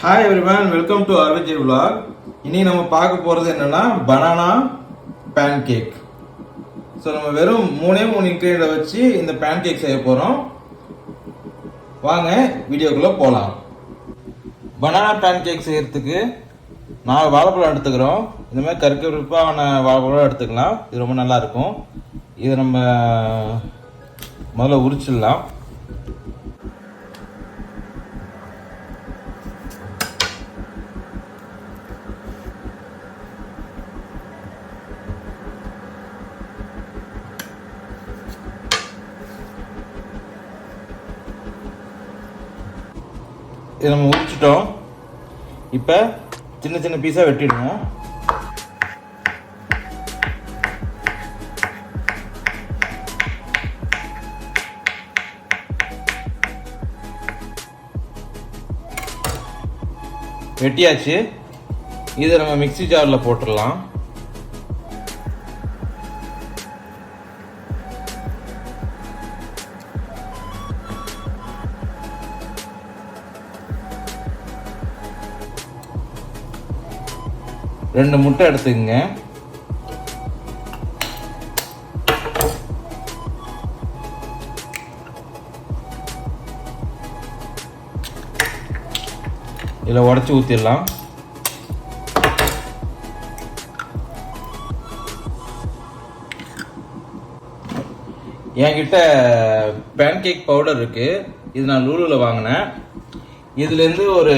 Hi everyone welcome to RVG vlog இன்னைக்கு நம்ம பார்க்க போகிறது என்னன்னா பனானா பேன் கேக் ஸோ நம்ம வெறும் மூணே மூணு இன்க்ரீடியண்ட்டை வச்சு இந்த பேன் கேக் செய்ய போகிறோம் வாங்க வீடியோக்குள்ளே போகலாம் பனானா பேன் கேக் செய்கிறதுக்கு நாலு வாழைப்பழம் எடுத்துக்கிறோம். இந்த மாதிரி கருக்கருப்பான வாழைப்பழம் எடுத்துக்கலாம். இது ரொம்ப நல்லா இருக்கும். இதை நம்ம முதல்ல உரிச்சிடலாம். இதை நம்ம உரிச்சிட்டோம். இப்போ சின்ன சின்ன பீஸாக வெட்டிடுவோம் வெட்டியாச்சு. இதை நம்ம மிக்ஸி ஜாரில் போட்டுடலாம். ரெண்டு முட்டை எடுத்துக்கங்க. இதில் உடச்சி ஊற்றிடலாம் என்கிட்ட பேன் கேக் பவுடர் இருக்குது இது நான் லூலுவில் வாங்கினேன். இதுலேருந்து ஒரு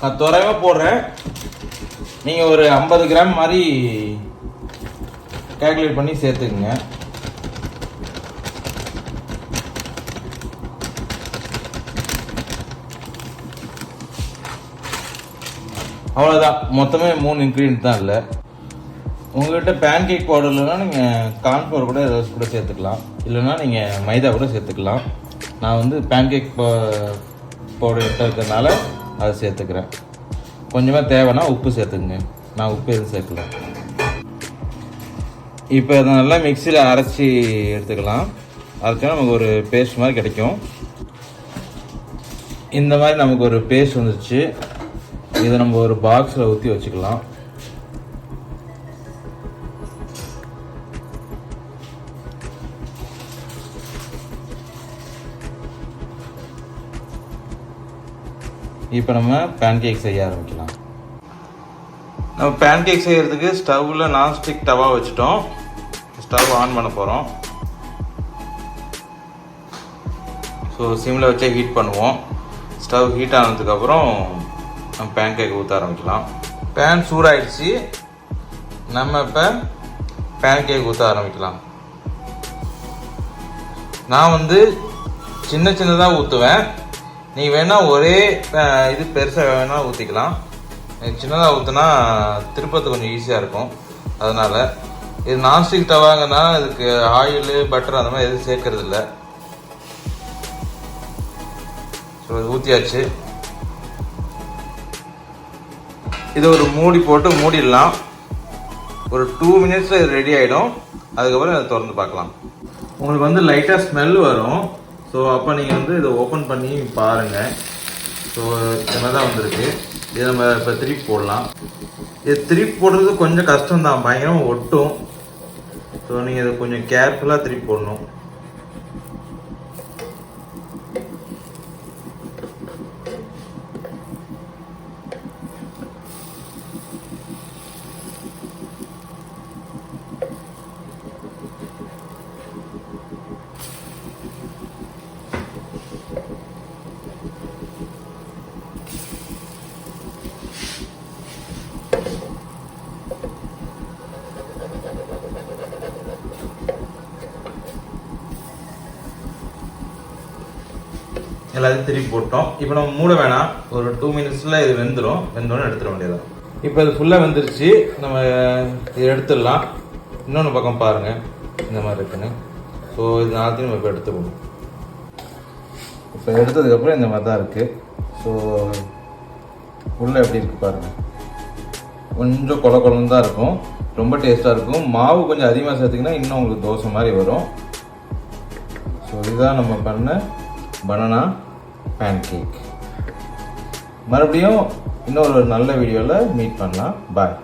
நான் தோராயமாக போடுறேன். நீங்கள் ஒரு ஐம்பது கிராம் மாதிரி கேல்குலேட் பண்ணி சேர்த்துக்குங்க. அவ்வளோதான் மொத்தமே மூணு இன்க்ரீடியன்ட் தான் இல்லை. உங்கள்கிட்ட பேன் கேக் பவுடர் இல்லைன்னா நீங்கள் கார்ன்ஃப்ளவர் கூட ஏதாவது கூட சேர்த்துக்கலாம். இல்லைன்னா நீங்கள் மைதா கூட சேர்த்துக்கலாம். நான் வந்து பேன் கேக் பவுடர் எடுத்து இருக்கிறதுனால அதை சேர்த்துக்கிறேன். கொஞ்சமாக தேவைன்னா உப்பு சேர்த்துக்குங்க. நான் உப்பு எதுவும் சேர்க்கல. இப்போ அதை நல்லா மிக்சியில் அரைச்சி எடுத்துக்கலாம். அரைச்சா நமக்கு ஒரு பேஸ்ட் மாதிரி கிடைக்கும். இந்த மாதிரி நமக்கு ஒரு பேஸ்ட் வந்துச்சு இதை நம்ம ஒரு பாக்ஸில் ஊற்றி வச்சுக்கலாம். இப்போ நம்ம பேன்கேக் செய்ய ஆரம்பிக்கலாம். நம்ம பேன்கேக் செய்யறதுக்கு ஸ்டவ்வில் நான்ஸ்டிக் தவா வச்சுட்டோம். ஸ்டவ் ஆன் பண்ண போகிறோம் ஸோ சிம்மில் வச்சே ஹீட் பண்ணுவோம். ஸ்டவ் ஹீட் ஆனதுக்கப்புறம் நம்ம பேன்கேக் ஊற்ற ஆரம்பிக்கலாம். பேன் சூடாயிடுச்சு. நம்ம இப்போ பேன்கேக் ஊற்ற ஆரம்பிக்கலாம். நான் வந்து சின்ன சின்னதாக ஊற்றுவேன் நீ வேணா ஒரே இது பெருசாக வேணா ஊற்றிக்கலாம் சின்னதாக ஊற்றுனா திருப்பத்து கொஞ்சம் ஈஸியாக இருக்கும். அதனால் இது நான்ஸ்டிக் தவாங்கன்னா இதுக்கு ஆயில் பட்டர் அந்த மாதிரி எதுவும் சேர்க்கறது இல்லை ஸோ இது ஊற்றியாச்சு இது ஒரு மூடி போட்டு மூடிடலாம். ஒரு டூ மினிட்ஸில் இது ரெடி ஆகிடும் அதுக்கப்புறம் இதை திறந்து பார்க்கலாம். உங்களுக்கு வந்து லைட்டாக ஸ்மெல் வரும். ஸோ அப்போ நீங்கள் வந்து இதை ஓப்பன் பண்ணி பாருங்கள் ஸோ இந்த மாதிரி தான் வந்திருக்கு. இதை நம்ம இப்போ திருப்பி போடலாம். இது திருப்பி போடுறது கொஞ்சம் கஷ்டம் தான் பயங்கரமாக ஒட்டும். ஸோ நீங்கள் இதை கொஞ்சம் கேர்ஃபுல்லாக திருப்பி போடணும். எல்லாத்தையும் திருப்பி போட்டோம். இப்போ நம்ம மூட வேணாம். ஒரு டூ மினிட்ஸில் இது வெந்துடும் வெந்தோடனே எடுத்துட வேண்டியதான் இப்போ இது ஃபுல்லாக வெந்துருச்சு. நம்ம இதை எடுத்துடலாம். இன்னொன்று பக்கம் பாருங்கள் இந்த மாதிரி இருக்குன்னு. ஸோ இது நாளைக்கு நம்ம இப்போ எடுத்துக்கணும். இப்போ எடுத்ததுக்கப்புறம் இந்த மாதிரி தான் இருக்குது ஸோ உள்ளே எப்படி இருக்குது பாருங்கள் கொஞ்சம் கொல கொலன்னு தான் இருக்கும். ரொம்ப டேஸ்ட்டாக இருக்கும். மாவு கொஞ்சம் அதிகமாக சேர்த்திங்கன்னா இன்னும் உங்களுக்கு தோசை மாதிரி வரும். ஸோ இதுதான் நம்ம பண்ண பனானா பேன் கேக் மறுபடியும் இன்னொரு நல்ல வீடியோவில் மீட் பண்ணலாம். பாய்